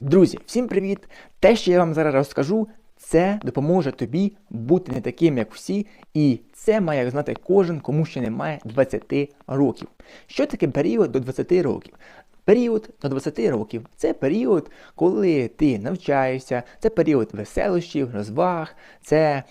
Друзі, всім привіт! Те, що я вам зараз розкажу, це допоможе тобі бути не таким, як всі, і це має знати кожен, кому ще немає 20 років. Що таке період до 20 років? Період до 20 років це період, коли ти навчаєшся, це період веселощів, розваг, це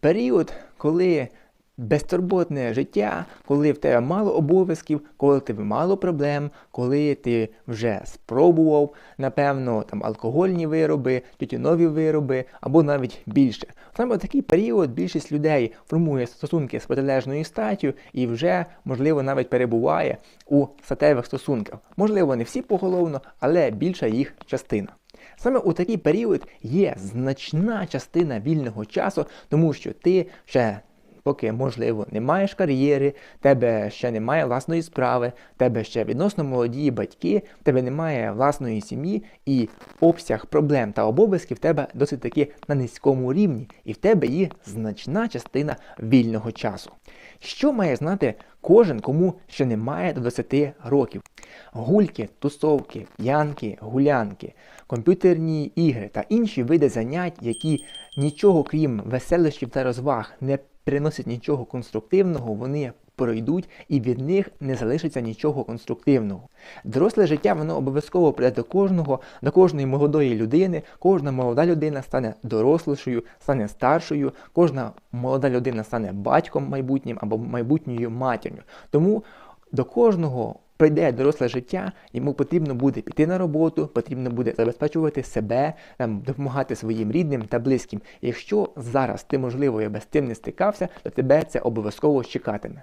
період, коли безтурботне життя, коли в тебе мало обов'язків, коли тебе мало проблем, коли ти вже спробував, напевно, там алкогольні вироби, тютюнові вироби або навіть більше. Саме в такий період більшість людей формує стосунки з протилежною статтю і вже, можливо, навіть перебуває у статевих стосунках. Можливо, не всі поголовно, але більша їх частина. Саме у такий період є значна частина вільного часу, тому що ти ще поки, можливо, не маєш кар'єри, тебе ще немає власної справи, тебе ще відносно молоді батьки, тебе немає власної сім'ї, і обсяг проблем та обов'язків в тебе досить таки на низькому рівні, і в тебе є значна частина вільного часу. Що має знати кожен, кому ще немає до 20 років? Гульки, тусовки, п'янки, гулянки, комп'ютерні ігри та інші види занять, які нічого крім веселощів та розваг не приносять нічого конструктивного, вони пройдуть і від них не залишиться нічого конструктивного. Доросле життя воно обов'язково прийде до кожного, до кожної молодої людини. Кожна молода людина стане дорослішою, стане старшою, кожна молода людина стане батьком майбутнім або майбутньою матір'ю. Тому до кожного прийде доросле життя, йому потрібно буде піти на роботу, потрібно буде забезпечувати себе, там, допомагати своїм рідним та близьким. Якщо зараз ти, можливо, без тим не стикався, то тебе це обов'язково чекатиме.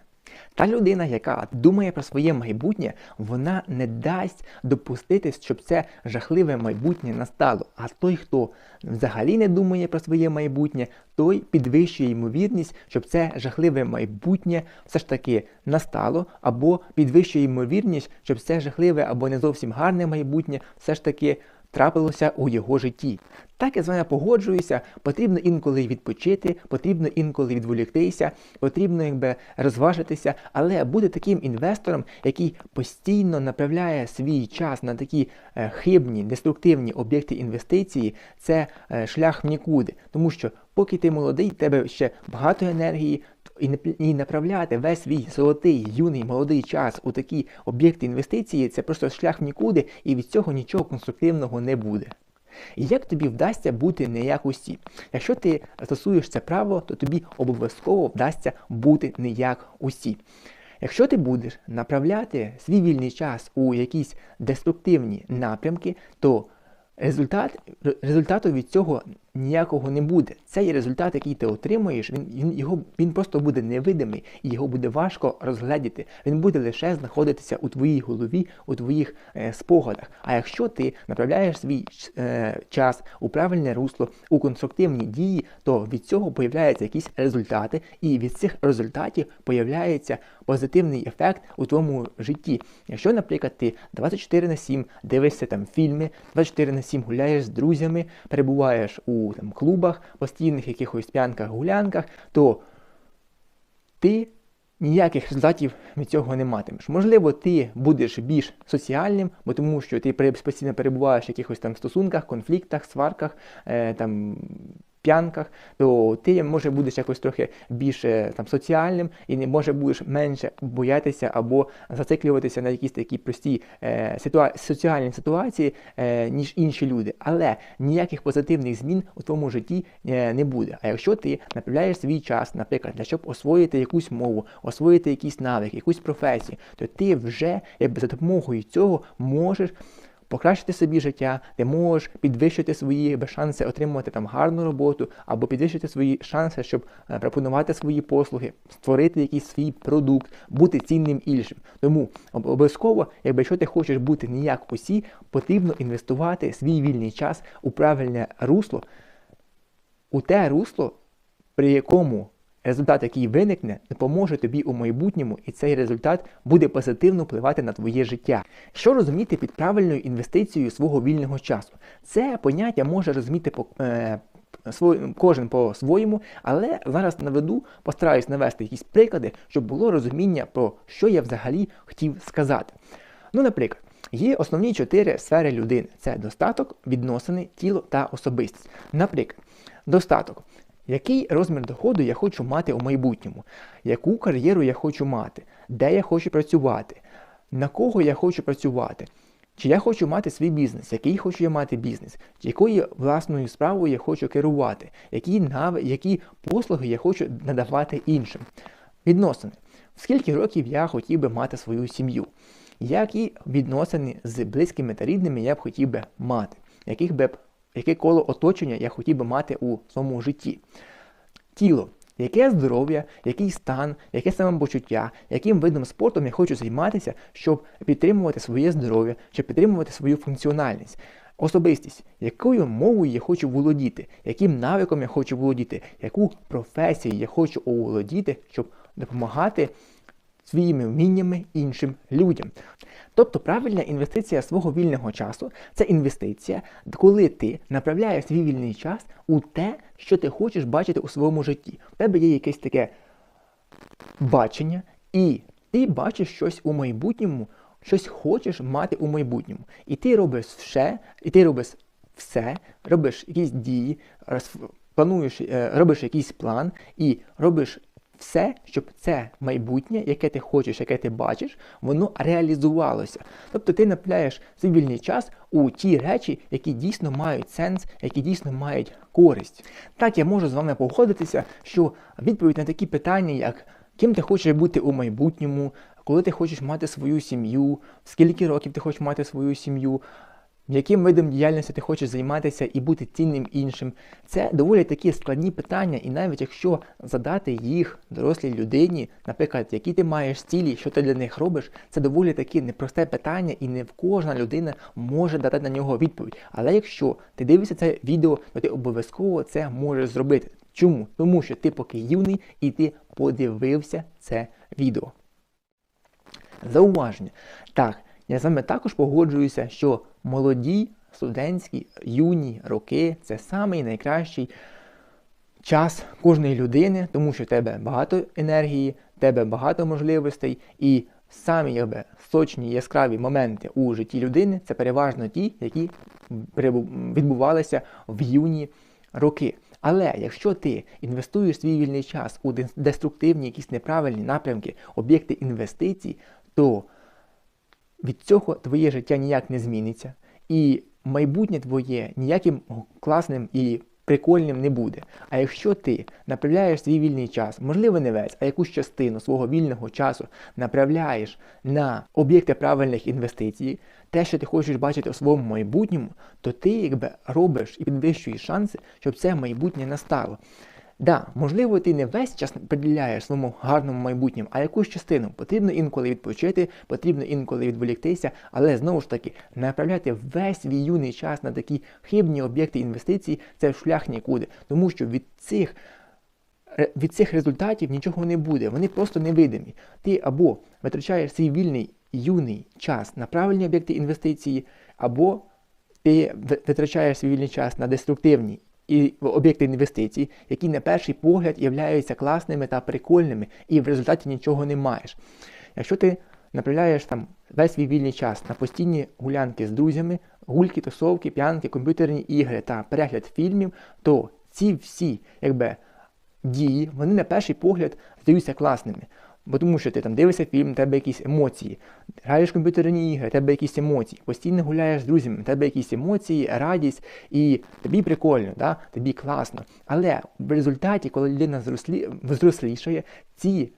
Та людина, яка думає про своє майбутнє, вона не дасть допустити, щоб це жахливе майбутнє настало. А той, хто взагалі не думає про своє майбутнє, той підвищує ймовірність, щоб це жахливе майбутнє все ж таки настало, або підвищує ймовірність, щоб це жахливе або не зовсім гарне майбутнє все ж таки трапилося у його житті. Так я з вами погоджуюся, потрібно інколи відпочити, потрібно інколи відволіктися, потрібно якби розважитися, але бути таким інвестором, який постійно направляє свій час на такі е, хибні, деструктивні об'єкти інвестиції, це е, шлях в нікуди. Тому що, поки ти молодий, тебе ще багато енергії, і направляти весь свій золотий, юний, молодий час у такі об'єкти інвестиції, це просто шлях в нікуди, і від цього нічого конструктивного не буде. І як тобі вдасться бути не як усі? Якщо ти стосуєш це право, то тобі обов'язково вдасться бути не як усі. Якщо ти будеш направляти свій вільний час у якісь деструктивні напрямки, то результат, результату від цього ніякого не буде. Цей результат, який ти отримуєш, він він, його, він просто буде невидимий і його буде важко розгледіти. Він буде лише знаходитися у твоїй голові, у твоїх е, спогадах. А якщо ти направляєш свій е, час у правильне русло, у конструктивні дії, то від цього появляються якісь результати, і від цих результатів появляється позитивний ефект у твоєму житті. Якщо, наприклад, ти 24 на 7 дивишся там фільми, 24 на 7 гуляєш з друзями, перебуваєш у там, клубах, постійних якихось п'янках, гулянках, то ти ніяких результатів від цього не матимеш. Можливо, ти будеш більш соціальним, бо тому що ти постійно перебуваєш в якихось там стосунках, конфліктах, сварках, е, там п'янках, то ти може будеш якось трохи більше там соціальним і не може будеш менше боятися або зациклюватися на якісь такі прості е, ситуа соціальні ситуації, е, ніж інші люди. Але ніяких позитивних змін у твоєму житті е, не буде. А якщо ти направляєш свій час, наприклад, для щоб освоїти якусь мову, освоїти якийсь навик, якусь професію, то ти вже якби за допомогою цього можеш покращити собі життя, ти можеш підвищити свої шанси отримувати там гарну роботу, або підвищити свої шанси, щоб е, пропонувати свої послуги, створити якийсь свій продукт, бути цінним іншим. Тому обов'язково, якщо ти хочеш бути ніяк усі, потрібно інвестувати свій вільний час у правильне русло, у те русло, при якому Результат, який виникне, допоможе тобі у майбутньому, і цей результат буде позитивно впливати на твоє життя. Що розуміти під правильною інвестицією свого вільного часу? Це поняття може розуміти по. Е, Кожен по-своєму, але зараз наведу, постараюсь навести якісь приклади, щоб було розуміння, про що я взагалі хотів сказати. Ну, наприклад, Є основні чотири сфери людини: це достаток, відносини, тіло та особистість. Наприклад, достаток. Який розмір доходу я хочу мати у майбутньому? Яку кар'єру я хочу мати? Де я хочу працювати? На кого я хочу працювати? Чи я хочу мати свій бізнес, який хочу я мати бізнес, якою власною справою я хочу керувати, які нави, які послуги я хочу надавати іншим. Відносини. Скільки років я хотів би мати свою сім'ю? Які відносини з близькими та рідними я б хотів би мати? Яких би, Яке коло оточення я хотів би мати у своєму житті? Тіло. Яке здоров'я, який стан, яке самопочуття, яким видом спорту я хочу займатися, щоб підтримувати своє здоров'я, щоб підтримувати свою функціональність. Особистість, якою мовою я хочу володіти, яким навиком я хочу володіти, яку професію я хочу оволодіти, щоб допомагати своїми вміннями іншим людям. Тобто правильна інвестиція свого вільного часу це інвестиція, коли ти направляєш свій вільний час у те, що ти хочеш бачити у своєму житті. У тебе є якесь таке бачення, і ти бачиш щось у майбутньому, щось хочеш мати у майбутньому. І ти робиш все, і ти робиш все, робиш якісь дії, плануєш, е, робиш якийсь план і робиш все, щоб це майбутнє, яке ти хочеш, яке ти бачиш, воно реалізувалося. Тобто ти напляєш свій вільний час у ті речі, які дійсно мають сенс, які дійсно мають користь. Так, я можу з вами погодитися, що відповідь на такі питання, як ким ти хочеш бути у майбутньому, коли ти хочеш мати свою сім'ю, скільки років ти хочеш мати свою сім'ю яким видом діяльності ти хочеш займатися і бути цінним іншим. Це доволі такі складні питання, і навіть якщо задати їх дорослій людині, наприклад, які ти маєш цілі, що ти для них робиш, це доволі таке непросте питання, і не кожна людина може дати на нього відповідь. Але якщо ти дивишся це відео, то ти обов'язково це можеш зробити. Чому? Тому що ти поки юний і ти подивився це відео. Зауваження. Так, я з вами також погоджуюся, що молоді студентські юні роки це самий найкращий час кожної людини, тому що в тебе багато енергії, в тебе багато можливостей, і самі якби, сочні яскраві моменти у житті людини це переважно ті, які відбувалися в юні роки. Але якщо ти інвестуєш свій вільний час у деструктивні якісь неправильні напрямки, об'єкти інвестицій, то від цього твоє життя ніяк не зміниться, і майбутнє твоє ніяким класним і прикольним не буде. А якщо ти направляєш свій вільний час, можливо, не весь, а якусь частину свого вільного часу направляєш на об'єкти правильних інвестицій, те, що ти хочеш бачити у своєму майбутньому, то ти якби робиш і підвищуєш шанси, щоб це майбутнє настало. Да, можливо, ти не весь час приділяєш своєму гарному майбутньому, а якусь частину потрібно інколи відпочити, потрібно інколи відволіктися, але знову ж таки направляти весь свій юний час на такі хибні об'єкти інвестицій це шлях нікуди, тому що від цих від цих результатів нічого не буде, вони просто невидимі. Ти або витрачаєш свій вільний юний час на правильні об'єкти інвестиції, або ти витрачаєш свій вільний час на деструктивні і об'єкти інвестицій, які на перший погляд являються класними та прикольними, і в результаті нічого не маєш. Якщо ти направляєш там весь свій вільний час на постійні гулянки з друзями, гульки, тусовки, п'янки, комп'ютерні ігри та перегляд фільмів, то ці всі якби, дії, вони на перший погляд здаються класними. Бо тому що ти там дивишся фільм, тебе якісь емоції, граєш комп'ютерні ігри, тебе якісь емоції, постійно гуляєш з друзями, тебе якісь емоції, радість, і тобі прикольно, да? тобі класно. Але в результаті, коли людина зрослі, зрослішає, ці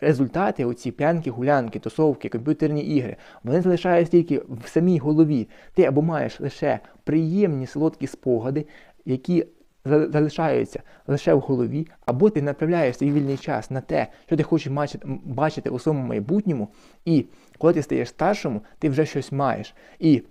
результати, оці п'янки, гулянки, тусовки, комп'ютерні ігри, вони залишаються тільки в самій голові. Ти або маєш лише приємні солодкі спогади, які залишаються лише в голові, або ти направляєш свій вільний час на те, що ти хочеш бачити у своєму майбутньому, і коли ти стаєш старшим, ти вже щось маєш. І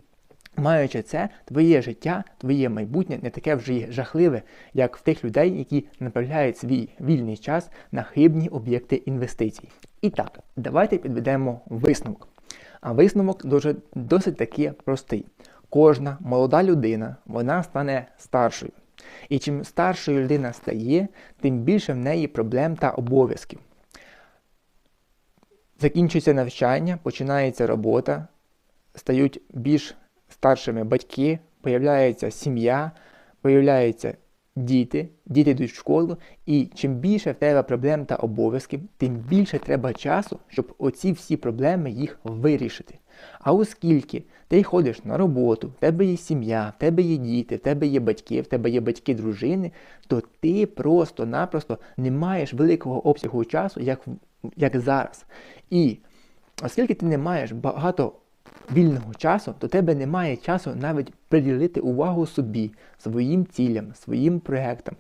маючи це, твоє життя, твоє майбутнє не таке вже жахливе, як в тих людей, які направляють свій вільний час на хибні об'єкти інвестицій. І так, давайте підведемо висновок. А висновок дуже, досить таки простий. Кожна молода людина вона стане старшою. І чим старшою людина стає, тим більше в неї проблем та обов'язків. Закінчується навчання, починається робота, стають більш старшими батьки, появляється сім'я, появляються діти, діти йдуть в школу, і чим більше в тебе проблем та обов'язків, тим більше треба часу, щоб оці всі проблеми їх вирішити. А оскільки ти ходиш на роботу, в тебе є сім'я, в тебе є діти, в тебе є батьки, в тебе є батьки дружини, то ти просто-напросто не маєш великого обсягу часу, як, як зараз. І оскільки ти не маєш багато вільного часу, то тебе немає часу навіть приділити увагу собі, своїм цілям, своїм проектам,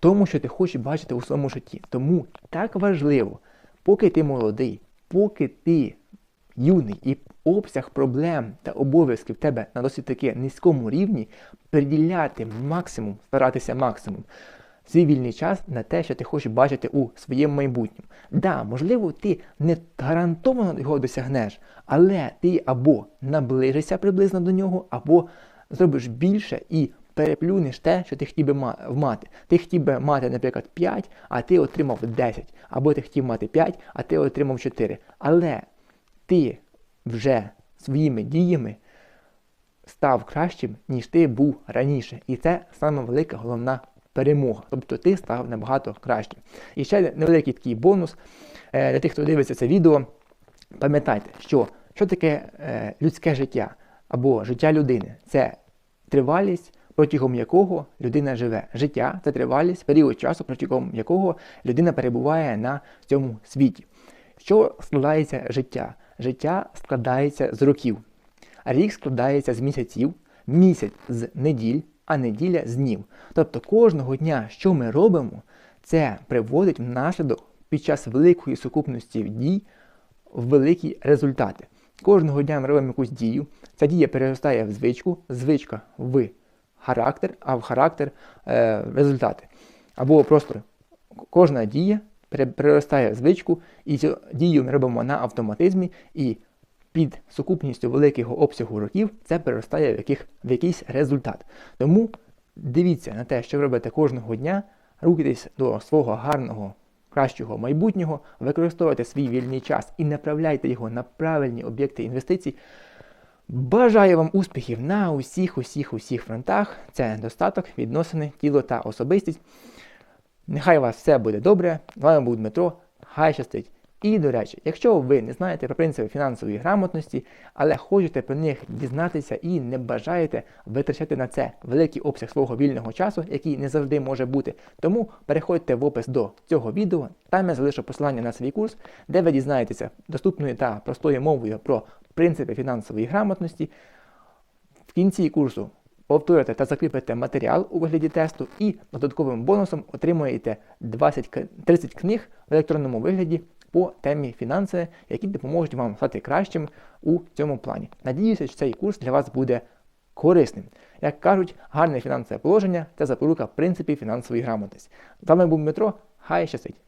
тому, що ти хочеш бачити у своєму житті. Тому так важливо, поки ти молодий, поки ти юний і обсяг проблем та обов'язків в тебе на досить таки низькому рівні, приділяти максимум, старатися максимум свій вільний час на те, що ти хочеш бачити у своєму майбутньому. Да, можливо, ти не гарантовано його досягнеш, але ти або наближишся приблизно до нього, або зробиш більше і переплюнеш те, що ти хотів би мати. Ти хотів би мати, наприклад, 5, а ти отримав 10. Або ти хотів мати 5, а ти отримав 4. Але ти вже своїми діями став кращим, ніж ти був раніше. І це саме велика головна перемога. Тобто ти став набагато кращим. І ще невеликий такий бонус е, для тих, хто дивиться це відео. Пам'ятайте, що що таке е, людське життя або життя людини це тривалість, протягом якого людина живе. Життя це тривалість, період часу, протягом якого людина перебуває на цьому світі. Що складається життя? Життя складається з років, рік складається з місяців, місяць з неділь, а неділя з днів. Тобто кожного дня, що ми робимо, це приводить внаслідок під час великої сукупності дій в великі результати. Кожного дня ми робимо якусь дію, ця дія переростає в звичку, звичка в характер, а в характер е, результати. Або просто кожна дія переростає в звичку, і цю дію ми робимо на автоматизмі, і під сукупністю великого обсягу років це переростає в, яких, в якийсь результат. Тому дивіться на те, що ви робите кожного дня, рухайтесь до свого гарного, кращого майбутнього, використовуйте свій вільний час і направляйте його на правильні об'єкти інвестицій. Бажаю вам успіхів на усіх, усіх, усіх фронтах. Це достаток, відносини, тіло та особистість. Нехай у вас все буде добре. З вами був Дмитро. Хай щастить! І, до речі, якщо ви не знаєте про принципи фінансової грамотності, але хочете про них дізнатися і не бажаєте витрачати на це великий обсяг свого вільного часу, який не завжди може бути, тому переходьте в опис до цього відео, там я залишу посилання на свій курс, де ви дізнаєтеся доступною та простою мовою про принципи фінансової грамотності. В кінці курсу повторите та закріпите матеріал у вигляді тесту і додатковим бонусом отримуєте 20, 30 книг в електронному вигляді по темі фінанси, які допоможуть вам стати кращим у цьому плані. Надіюся, що цей курс для вас буде корисним. Як кажуть, гарне фінансове положення це запорука принципів фінансової грамотності. З вами був Дмитро, хай щастить!